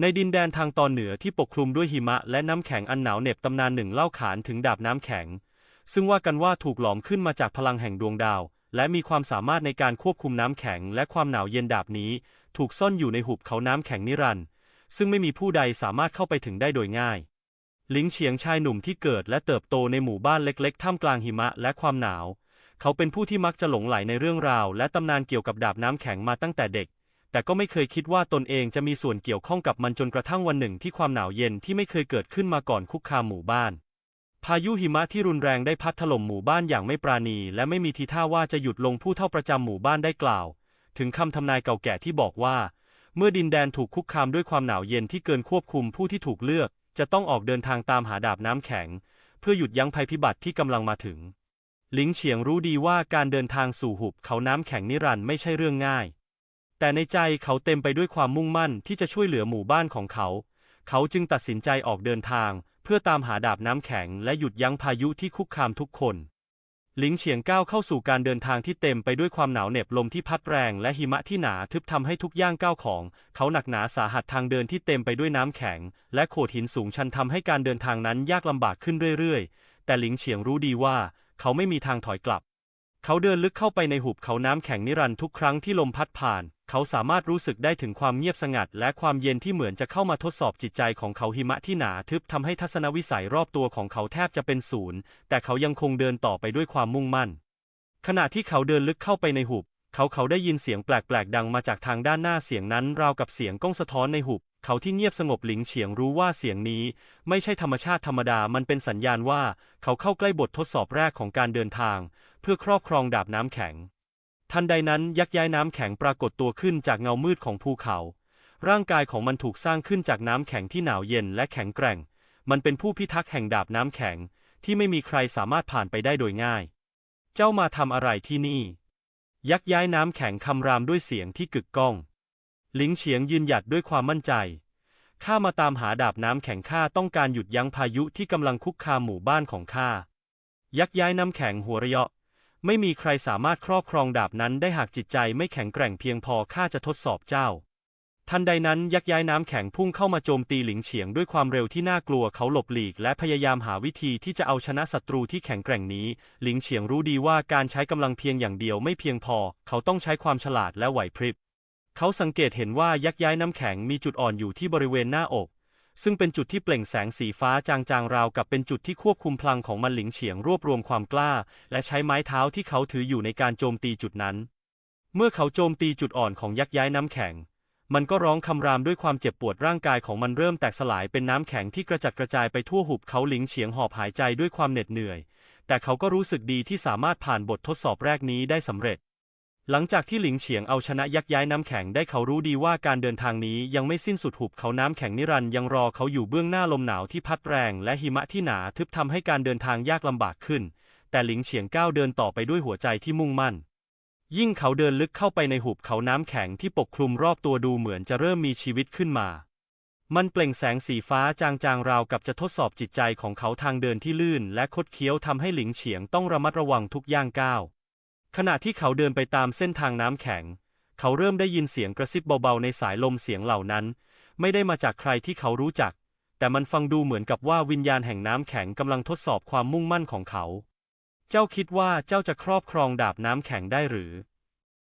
ในดินแดนทางตอนเหนือที่ปกคลุมด้วยหิมะและน้ำแข็งอันหนาวเหน็บตำนานหนึ่งเล่าขานถึงดาบน้ำแข็ง ซึ่งว่ากันว่าถูกหลอมขึ้นมาจากพลังแห่งดวงดาว และมีความสามารถในการควบคุมน้ำแข็งและความหนาวเย็นดาบนี้ ถูกซ่อนอยู่ในหุบเขาน้ำแข็งนิรันด์ซึ่งไม่มีผู้ใดสามารถเข้าไปถึงได้โดยง่ายหลิงเฉียงชายหนุ่มที่เกิดและเติบโตในหมู่บ้านเล็กๆ ท่ามกลางหิมะและความหนาว เขาเป็นผู้ที่มักจะหลงไหลในเรื่องราว และตำนานเกี่ยวกับดาบน้ำแข็งมาตั้งแต่เด็ก แต่ก็ไม่เคยคิดว่าตนเองจะมีส่วนเกี่ยวข้องกับมันจนกระทั่งวันหนึ่งที่ความหนาวเย็นที่ไม่เคยเกิดขึ้นมาก่อนคุกคามหมู่บ้าน พายุหิมะที่รุนแรงได้พัดถล่มหมู่บ้านอย่างไม่ปราณี และไม่มีทีท่าว่าจะหยุดลงผู้เท่าประจำหมู่บ้านได้กล่าว ถึงคำทำนายเก่าแก่ที่บอกว่า เมื่อดินแดนถูกคุกคามด้วยความหนาวเย็นที่เกินควบคุมผู้ที่ถูกเลือก จะต้องออกเดินทางตามหาดาบน้ำแข็ง เพื่อหยุดยั้งภัยพิบัติที่กำลังมาถึงหลิงเฉียงรู้ดีว่าการเดินทางสู่หุบเขาน้ำแข็งนิรันด์ไม่ใช่เรื่องง่าย แต่ในใจเขาเต็มไปด้วยความมุ่งมั่นที่จะช่วยเหลือหมู่บ้านของเขา เขาจึงตัดสินใจออกเดินทาง เพื่อตามหาดาบน้ำแข็งและหยุดยั้งพายุที่คุกคามทุกคน หลิงเฉียงก้าวเข้าสู่การเดินทางที่เต็มไปด้วยความหนาวเหน็บลมที่พัดแรงและหิมะที่หนาทึบทำให้ทุกย่างก้าวของ เขาหนักหนาสาหัสทางเดินที่เต็มไปด้วยน้ำแข็ง และโขดหินสูงชันทำให้การเดินทางนั้นยากลำบากขึ้นเรื่อยๆ แต่หลิงเฉียงรู้ดีว่า เขาไม่มีทางถอยกลับ เขาเดินลึกเข้าไปในหุบเขาน้ำแข็งนิรันดร์ทุกครั้งที่ลมพัดผ่าน เขาสามารถรู้สึกได้ถึงความเงียบสงัด และความเย็นที่เหมือนจะเข้ามาทดสอบจิตใจของเขาหิมะที่หนาทึบทำให้ทัศนวิสัยรอบตัวของเขาแทบจะเป็นศูนย์ แต่เขายังคงเดินต่อไปด้วยความมุ่งมั่น ขณะที่เขาเดินลึกเข้าไปในหุบ เขาเขาได้ยินเสียงแปลกๆ ดังมาจากทางด้านหน้าเสียงนั้นราวกับเสียงก้องสะท้อนในหุบ เขาที่เงียบสงบหลิงเฉียงรู้ว่าเสียงนี้ ไม่ใช่ธรรมชาติธรรมดามันเป็นสัญญาณว่า เขาเข้าใกล้บททดสอบแรกของการเดินทาง เพื่อครอบครองดาบน้ำแข็ง ทันใดนั้นยักษ์ย้ายน้ำแข็งปรากฏตัวขึ้นจากเงามืดของภูเขา ร่างกายของมันถูกสร้างขึ้นจากน้ำแข็งที่หนาวเย็นและแข็งแกร่ง มันเป็นผู้พิทักษ์แห่งดาบน้ำแข็ง ที่ไม่มีใครสามารถผ่านไปได้โดยง่าย เจ้ามาทำอะไรที่นี่ ยักษ์ย้ายน้ำแข็งคำรามด้วยเสียงที่กึกก้องหลิงเฉียงยืนหยัดด้วยความมั่นใจ ข้ามาตามหาดาบน้ำแข็งข้าต้องการหยุดยั้งพายุที่กำลังคุกคามหมู่บ้านของข้า ยักษ์ย้ายน้ำแข็งหัวเราะ ไม่มีใครสามารถครอบครองดาบนั้นได้หากจิตใจไม่แข็งแกร่งเพียงพอข้าจะทดสอบเจ้า ทันใดนั้นยักย้ายน้ำแข็งพุ่งเข้ามาโจมตีหลิงเฉียงด้วยความเร็วที่น่ากลัวเขาหลบหลีกและพยายามหาวิธีที่จะเอาชนะศัตรูที่แข็งแกร่งนี้ หลิงเฉียงรู้ดีว่าการใช้กำลังเพียงอย่างเดียวไม่เพียงพอ เขาต้องใช้ความฉลาดและไหวพริบ เขาสังเกตเห็นว่ายักย้ายน้ำแข็งมีจุดอ่อนอยู่ที่บริเวณหน้าอก ซึ่งเป็นจุดที่เปล่งแสงสีฟ้าจางๆราวกับเป็นจุดที่ควบคุมพลังของมันหลิงเฉียงรวบรวมความกล้า และใช้ไม้เท้าที่เขาถืออยู่ในการโจมตีจุดนั้น เมื่อเขาโจมตีจุดอ่อนของยักษ์ย้ายน้ำแข็ง มันก็ร้องคำรามด้วยความเจ็บปวดร่างกายของมันเริ่มแตกสลายเป็นน้ำแข็งที่กระจัดกระจายไปทั่วหุบเขาหลิงเฉียงหอบหายใจด้วยความเหน็ดเหนื่อย แต่เขาก็รู้สึกดีที่สามารถผ่านบททดสอบแรกนี้ได้สำเร็จ หลังจากที่หลิงเฉียงเอาชนะยักย้ายน้ำแข็งได้เขารู้ดีว่าการเดินทางนี้ยังไม่สิ้นสุดหุบเขาน้ำแข็งนิรันย์ยังรอเขาอยู่เบื้องหน้าลมหนาวที่พัดแรงและหิมะที่หนาทึบทำให้การเดินทางยากลำบากขึ้น แต่หลิงเฉียงก้าวเดินต่อไปด้วยหัวใจที่มุ่งมั่น ยิ่งเขาเดินลึกเข้าไปในหุบเขาน้ำแข็งที่ปกคลุมรอบตัวดูเหมือนจะเริ่มมีชีวิตขึ้นมา มันเปล่งแสงสีฟ้าจางๆราวกับจะทดสอบจิตใจของเขาทางเดินที่ลื่น และคดเคี้ยวทำให้หลิงเฉียงต้องระมัดระวังทุกย่างก้าว ขณะที่เขาเดินไปตามเส้นทางน้ำแข็ง เขาเริ่มได้ยินเสียงกระซิบเบาๆในสายลมเสียงเหล่านั้น ไม่ได้มาจากใครที่เขารู้จัก แต่มันฟังดูเหมือนกับว่าวิญญาณแห่งน้ำแข็งกำลังทดสอบความมุ่งมั่นของเขา เจ้าคิดว่าเจ้าจะครอบครองดาบน้ำแข็งได้หรือ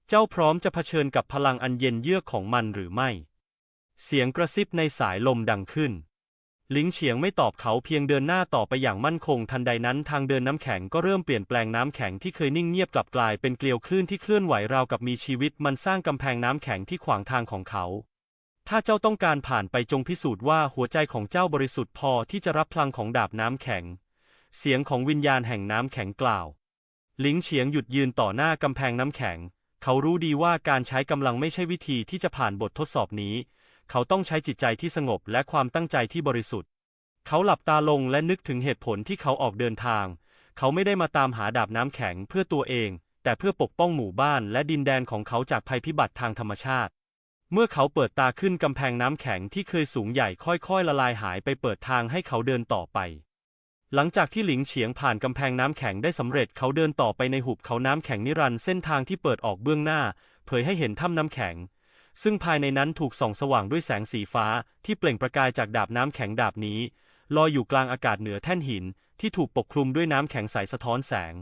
เจ้าพร้อมจะเผชิญกับพลังอันเย็นเยือกของมันหรือไม่ เสียงกระซิบในสายลมดังขึ้น ลิงเฉียงไม่ตอบเขาเพียงเดินหน้าต่อไปอย่างมั่นคงทันใดนั้นทางเดินน้ำแข็งก็เริ่มเปลี่ยนแปลงน้ำแข็งที่เคยนิ่งเงียบกลับกลายเป็นเกลียวคลื่นที่เคลื่อนไหวราวกับมีชีวิตมันสร้างกำแพงน้ำแข็งที่ขวางทางของเขา ถ้าเจ้าต้องการผ่านไปจงพิสูจน์ว่าหัวใจของเจ้าบริสุทธิ์พอที่จะรับพลังของดาบน้ำแข็ง เสียงของวิญญาณแห่งน้ำแข็งกล่าวหลิงเฉียงหยุดยืนต่อหน้ากำแพงน้ำแข็ง เขารู้ดีว่าการใช้กำลังไม่ใช่วิธีที่จะผ่านบททดสอบนี้ เขาต้องใช้จิตใจที่สงบและความตั้งใจที่บริสุทธิ์ เขาหลับตาลงและนึกถึงเหตุผลที่เขาออกเดินทาง เขาไม่ได้มาตามหาดาบน้ำแข็งเพื่อตัวเอง แต่เพื่อปกป้องหมู่บ้านและดินแดนของเขาจากภัยพิบัติทางธรรมชาติ เมื่อเขาเปิดตาขึ้นกำแพงน้ำแข็งที่เคยสูงใหญ่ค่อยๆ ละลายหายไปเปิดทางให้เขาเดินต่อไป หลังจากที่หลิงเฉียงผ่านกำแพงน้ำแข็งได้สำเร็จเขาเดินต่อไปในหุบเขาน้ำแข็งนิรันดร์เส้นทางที่เปิดออกเบื้องหน้า เผยให้เห็นถ้ำน้ำแข็ง ซึ่งภายในนั้นถูกส่องสว่างด้วยแสงสีฟ้าที่เปล่งประกายจากดาบน้ำแข็งดาบนี้ ลอยอยู่กลางอากาศเหนือแท่นหินที่ถูกปกคลุมด้วยน้ำแข็งใสสะท้อนแสง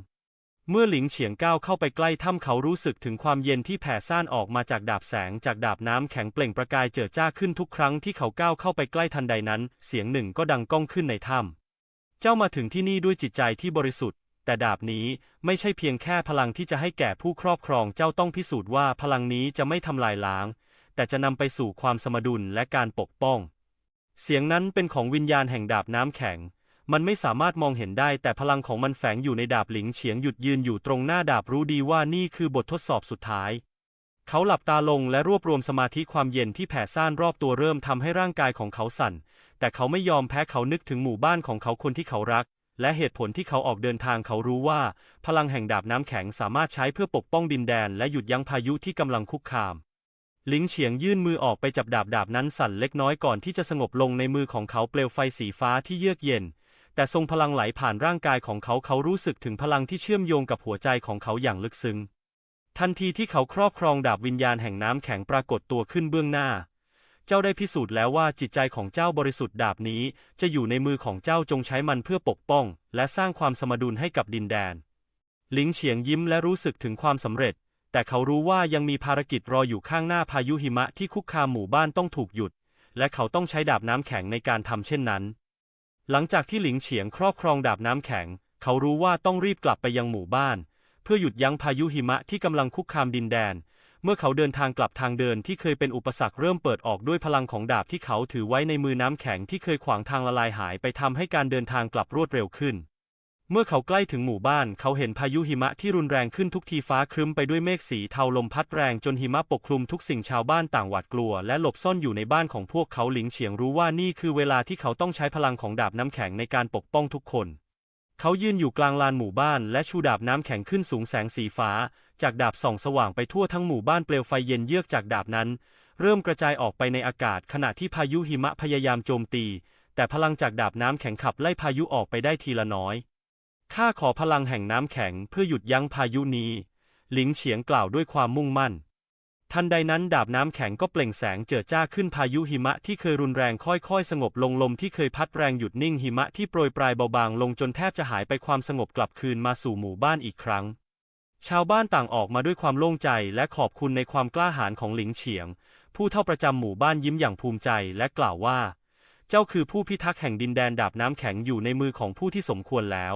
เมื่อหลิงเฉียงก้าวเข้าไปใกล้ถ้ำเขารู้สึกถึงความเย็นที่แผ่ซ่านออกมาจากดาบแสงจากดาบน้ำแข็งเปล่งประกายเจิดจ้าขึ้นทุกครั้งที่เขาก้าวเข้าไปใกล้ทันใดนั้น เสียงหนึ่งก็ดังก้องขึ้นในถ้ำเจ้ามาถึงที่นี่ด้วยจิตใจที่บริสุทธิ์แต่ดาบนี้ไม่ใช่เพียงแค่พลังที่จะให้แก่ผู้ครอบครองเจ้าต้องพิสูจน์ว่าพลังนี้จะไม่ทำลายล้าง แต่จะนำไปสู่ความสมดุลและการปกป้อง เสียงนั้นเป็นของวิญญาณแห่งดาบน้ำแข็ง มันไม่สามารถมองเห็นได้แต่พลังของมันแฝงอยู่ในดาบหลิงเฉียงหยุดยืนอยู่ตรงหน้าดาบรู้ดีว่านี่คือบททดสอบสุดท้าย เขาหลับตาลงและรวบรวมสมาธิความเย็นที่แผ่ซ่านรอบตัวเริ่มทำให้ร่างกายของเขาสั่น แต่เขาไม่ยอมแพ้เขานึกถึงหมู่บ้านของเขาคนที่เขารักและเหตุผลที่เขาออกเดินทางเขารู้ว่า พลังแห่งดาบน้ำแข็งสามารถใช้เพื่อปกป้องดินแดนและหยุดยั้งพายุที่กำลังคุกคาม ลิงเฉียงยื่นมือออกไปจับดาบดาบนั้นสั่นเล็กน้อยก่อนที่จะสงบลงในมือของเขาเปลวไฟสีฟ้าที่เยือกเย็น แต่ทรงพลังไหลผ่านร่างกายของเขาเขารู้สึกถึงพลังที่เชื่อมโยงกับหัวใจของเขาอย่างลึกซึ้ง ทันทีที่เขาครอบครองดาบวิญญาณแห่งน้ำแข็งปรากฏตัวขึ้นเบื้องหน้า เจ้าได้พิสูจน์แล้วว่าจิตใจของเจ้าบริสุทธิ์ดาบนี้ จะอยู่ในมือของเจ้าจงใช้มันเพื่อปกป้อง และสร้างความสมดุลให้กับดินแดน ลิงเฉียงยิ้มและรู้สึกถึงความสำเร็จ แต่เขารู้ว่ายังมีภารกิจรออยู่ข้างหน้าพายุหิมะที่คุกคามหมู่บ้านต้องถูกหยุด และเขาต้องใช้ดาบน้ำแข็งในการทำเช่นนั้น หลังจากที่หลิงเฉียงครอบครองดาบน้ำแข็ง เขารู้ว่าต้องรีบกลับไปยังหมู่บ้าน เพื่อหยุดยั้งพายุหิมะที่กำลังคุกคามดินแดน เมื่อเขาเดินทางกลับทางเดินที่เคยเป็นอุปสรรคเริ่มเปิดออกด้วยพลังของดาบที่เขาถือไว้ในมือน้ำแข็งที่เคยขวางทางละลายหายไปทำให้การเดินทางกลับรวดเร็วขึ้น เมื่อเขาใกล้ถึงหมู่บ้าน เขาเห็นพายุหิมะที่รุนแรงขึ้นทุกทีฟ้าครึ้มไปด้วยเมฆสีเทาลมพัดแรงจนหิมะปกคลุมทุกสิ่งชาวบ้านต่างหวาดกลัว และหลบซ่อนอยู่ในบ้านของพวกเขาหลิงเฉียงรู้ว่านี่คือเวลาที่เขาต้องใช้พลังของดาบน้ำแข็งในการปกป้องทุกคน เขายืนอยู่กลางลานหมู่บ้านและชูดาบน้ำแข็งขึ้นสูงแสงสีฟ้า จากดาบส่องสว่างไปทั่วทั้งหมู่บ้านเปลวไฟเย็นเยือกจากดาบนั้น เริ่มกระจายออกไปในอากาศ ขณะที่พายุหิมะพยายามโจมตี แต่พลังจากดาบน้ำแข็งขับไล่พายุออกไปได้ทีละน้อย ข้าขอพลังแห่งน้ำแข็งเพื่อหยุดยั้งพายุนี้ หลิงเฉียงกล่าวด้วยความมุ่งมั่น ทันใดนั้นดาบน้ำแข็งก็เปล่งแสงเจิดจ้าขึ้นพายุหิมะที่เคยรุนแรงค่อยๆ สงบลงลมที่เคยพัดแรงหยุดนิ่งหิมะที่โปรยปลายเบาบางลงจนแทบจะหายไปความสงบกลับคืนมาสู่หมู่บ้านอีกครั้ง ชาวบ้านต่างออกมาด้วยความโล่งใจและขอบคุณในความกล้าหาญของหลิงเฉียง ผู้เท่าประจำหมู่บ้านยิ้มอย่างภูมิใจและกล่าวว่า เจ้าคือผู้พิทักษ์แห่งดินแดนดาบน้ำแข็งอยู่ในมือของผู้ที่สมควรแล้ว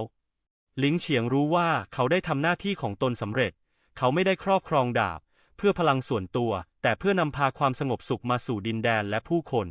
ลิงเฉียงรู้ว่าเขาได้ทำหน้าที่ของตนสำเร็จ เขาไม่ได้ครอบครองดาบ เพื่อพลังส่วนตัว แต่เพื่อนำพาความสงบสุขมาสู่ดินแดนและผู้คน